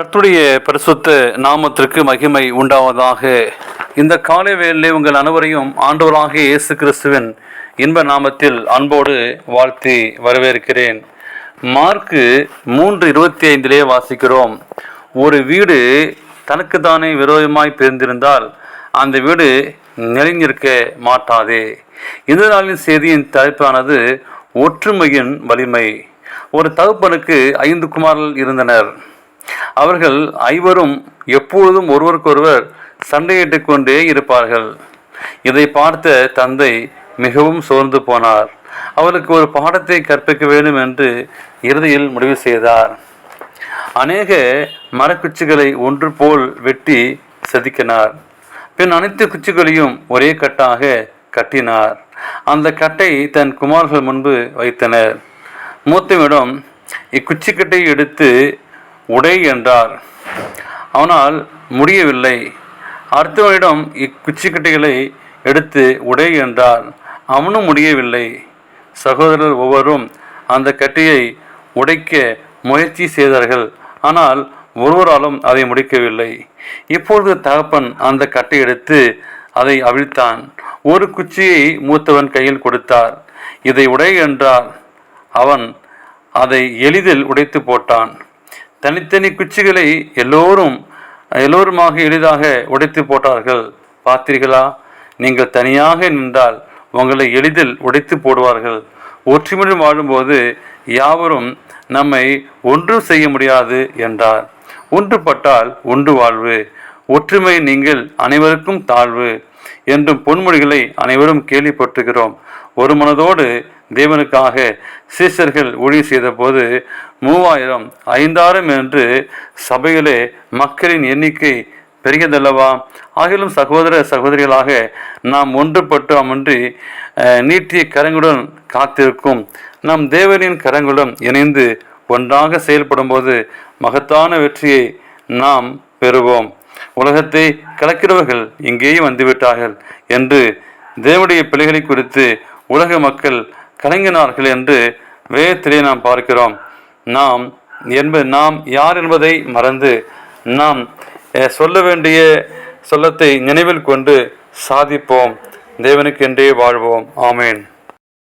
கர்த்தருடைய பரிசுத்த நாமத்திற்கு மகிமை உண்டாவதாக. இந்த காலை வேளையிலே உங்கள் அனைவரையும் ஆண்டவராக இயேசு கிறிஸ்துவின் இன்ப நாமத்தில் அன்போடு வாழ்த்தி வரவேற்கிறேன். மார்க்கு மூன்று இருபத்தி ஐந்திலே வாசிக்கிறோம். ஒரு வீடு தனக்கு தானே விரோதமாய் பிரிந்திருந்தால் அந்த வீடு நிலைநிற்க மாட்டாதே. இந்த நாளின் செய்தியின் தலைப்பானது ஒற்றுமையின் வலிமை. ஒரு தகுப்பனுக்கு ஐந்து குமாரர்கள் இருந்தனர். அவர்கள் ஐவரும் எப்பொழுதும் ஒருவருக்கொருவர் சண்டையிட்டுக் கொண்டே இருப்பார்கள். இதை பார்த்த தந்தை மிகவும் சோர்ந்து போனார். அவருக்கு ஒரு பாடத்தை கற்பிக்க வேண்டும் என்று இறுதியில் முடிவு செய்தார். அநேக மரக்குச்சிகளை ஒன்று போல் வெட்டி செதுக்கினார். பின் அனைத்து குச்சிகளையும் ஒரே கட்டாக கட்டினார். அந்த கட்டை தன் குமார்கள் முன்பு வைத்தனர். மூத்தவிடம் இக்குச்சிக்கட்டை எடுத்து உடை என்றார். அவனால் முடியவில்லை. அடுத்தவனிடம் இக்குச்சிக்கட்டைகளை எடுத்து உடை என்றார். அவனும் முடியவில்லை. சகோதரர் ஒவ்வொருவரும் அந்த கட்டையை உடைக்க முயற்சி செய்தார்கள். ஆனால் ஒருவராலும் அதை முடிக்கவில்லை. இப்பொழுது தகப்பன் அந்த கட்டை எடுத்து அதை அவிழ்த்தான். ஒரு குச்சியை மூத்தவன் கையில் கொடுத்தார். இதை உடை என்றார். அவன் அதை எளிதில் உடைத்து போட்டான். தனித்தனி குச்சிகளை எல்லோரும் எல்லோருமாக எளிதாக உடைத்து போட்டார்கள். பார்த்தீர்களா? நீங்கள் தனியாக நின்றால் உங்களை எளிதில் உடைத்து போடுவார்கள். ஒற்றுமையுடன் வாழும்போது யாவரும் நம்மை ஒன்றும் செய்ய முடியாது என்றார். ஒன்றுபட்டால் ஒன்று வாழ்வு. ஒற்றுமை நீங்கள் அனைவருக்கும் தாழ்வு. என்றும் பொன்மொழிகளை அனைவரும் கேள்விப்பட்டுகிறோம் ஒரு மனதோடு தேவனுக்காக சீசர்கள் ஊழிய செய்தபோது மூவாயிரம் ஐந்தாயிரம் என்று சபையிலே மக்களின் எண்ணிக்கை பெரியதல்லவா ஆகிலும் சகோதர சகோதரிகளாக நாம் ஒன்றுபட்டு அமன்றி அஹ், நீட்டிய கரங்களுடன் காத்திருக்கும் நம் தேவனின் கரங்களுடன் இணைந்து ஒன்றாக செயல்படும்போது மகத்தான வெற்றியை நாம் பெறுவோம். உலகத்தை கலக்கிறவர்கள் இங்கேயும் வந்துவிட்டார்கள் என்று தேவனுடைய பிள்ளைகளை குறித்து உலக மக்கள் கலங்கினார்கள் என்று வேதத்திலே நாம் பார்க்கிறோம். நாம் என்பது நாம் யார் என்பதை மறந்து நாம் சொல்ல வேண்டிய சொல்லத்தை நினைவில் கொண்டு சாதிப்போம். தேவனுக்கென்றே வாழ்வோம். ஆமேன்.